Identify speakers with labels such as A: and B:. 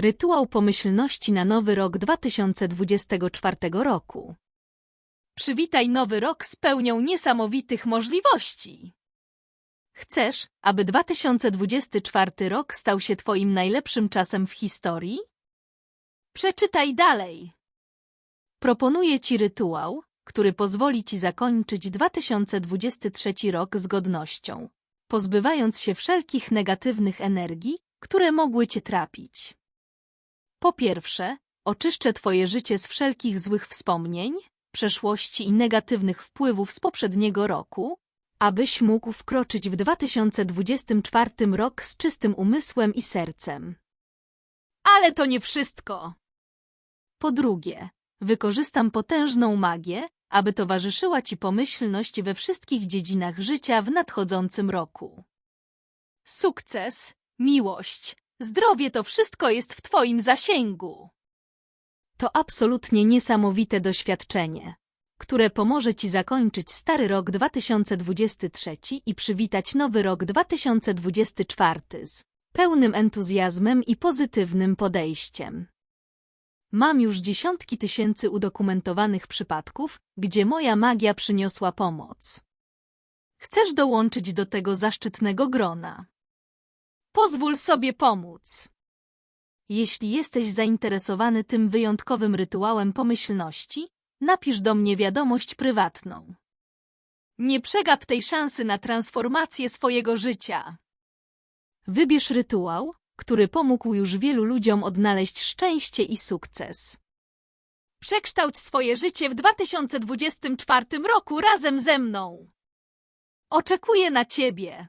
A: Rytuał pomyślności na nowy rok 2024 roku. Przywitaj nowy rok z pełnią niesamowitych możliwości. Chcesz, aby 2024 rok stał się Twoim najlepszym czasem w historii? Przeczytaj dalej. Proponuję Ci rytuał, który pozwoli Ci zakończyć 2023 rok z godnością, pozbywając się wszelkich negatywnych energii, które mogły Cię trapić. Po pierwsze, oczyszczę Twoje życie z wszelkich złych wspomnień, przeszłości i negatywnych wpływów z poprzedniego roku, abyś mógł wkroczyć w 2024 rok z czystym umysłem i sercem. Ale to nie wszystko. Po drugie, wykorzystam potężną magię, aby towarzyszyła Ci pomyślność we wszystkich dziedzinach życia w nadchodzącym roku. Sukces, miłość, zdrowie to wszystko jest w Twoim zasięgu. To absolutnie niesamowite doświadczenie, które pomoże Ci zakończyć stary rok 2023 i przywitać nowy rok 2024 z pełnym entuzjazmem i pozytywnym podejściem. Mam już dziesiątki tysięcy udokumentowanych przypadków, gdzie moja magia przyniosła pomoc. Chcesz dołączyć do tego zaszczytnego grona? Pozwól sobie pomóc. Jeśli jesteś zainteresowany tym wyjątkowym rytuałem pomyślności, napisz do mnie wiadomość prywatną. Nie przegap tej szansy na transformację swojego życia. Wybierz rytuał, który pomógł już wielu ludziom odnaleźć szczęście i sukces. Przekształć swoje życie w 2024 roku razem ze mną. Oczekuję na Ciebie.